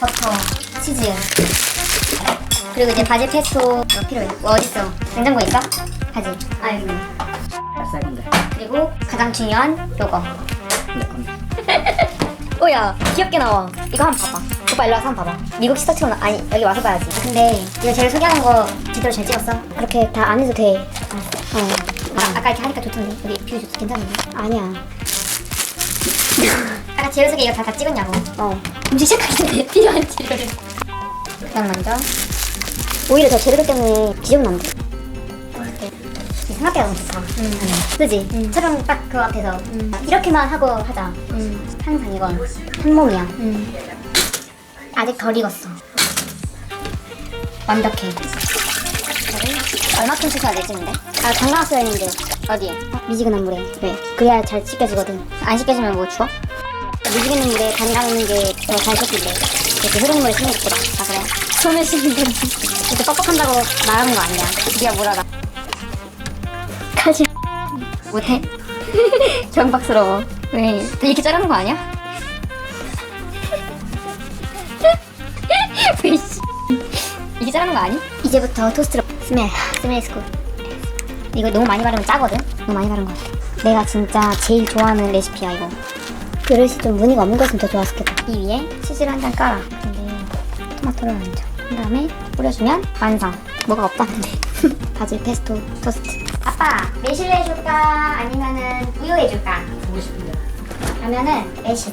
버터, 치즈. 그리고 이제 바질 페스토 가 필요해. 뭐 어딨어? 냉장고에 있어? 바지. 아 여기. 쌀 건데. 그리고 가장 중요한 요거. 네, 오야 귀엽게 나와. 이거 한번 봐봐. 오빠 일로 와서 한번 봐봐. 미국 시터치고 아니 여기 와서 봐야지. 근데 이거 제일 소개하는 거 제대로 잘 찍었어? 그렇게 다 안 해도 돼. 알았어. 어. 아, 아까 이렇게 하니까 좋던데. 여기 뷰 좋, 괜찮은데? 아니야. 아까 재료 소개 이거 다, 다 찍었냐고. 어. 음식 시작하기 전에 필요한 재료를. 그다음 먼저 오히려 저 재료 때문에 지저분한데? 생각보다 너무 좋다. 그지? 촬영 딱그 앞에서 이렇게만 하고 하자. 항상 이건 한 몸이야. 아직 덜 익었어. 완벽해. 얼마큼 씻어야 되지 근데? 아 장난 써야 했는데 어디에? 미지근한 물에 왜? 그래야 잘 씻겨지거든 안 씻겨지면 뭐 죽어? 미지근한 물에 담가놓는 게 더 잘 씻긴대 이렇게 흐르는 물에 씻는 것보다 아 그래? 손을 씻는 게 이렇게 뻑뻑한다고 말하는 거 아니야 네가 뭐라다 가지 못해? 경박스러워 왜 이렇게 자르는 거 아니야? 왜 씨. 이게 자르는 거 아니? 이제부터 토스트로 스멜 스멜 스쿨 이거 너무 많이 바르면 짜거든? 너무 많이 바른 거 같아 내가 진짜 제일 좋아하는 레시피야 이거 그릇이 좀 무늬가 없는 거였으면 더 좋았겠다. 이 위에 치즈를 한장 깔아. 근데 토마토를 얹어 그 다음에 뿌려주면 완성. 뭐가 없다는데. 바질 페스토 토스트. 아빠 매실 해줄까? 아니면은 우유 해줄까? 보고 싶은데. 그러면은 매실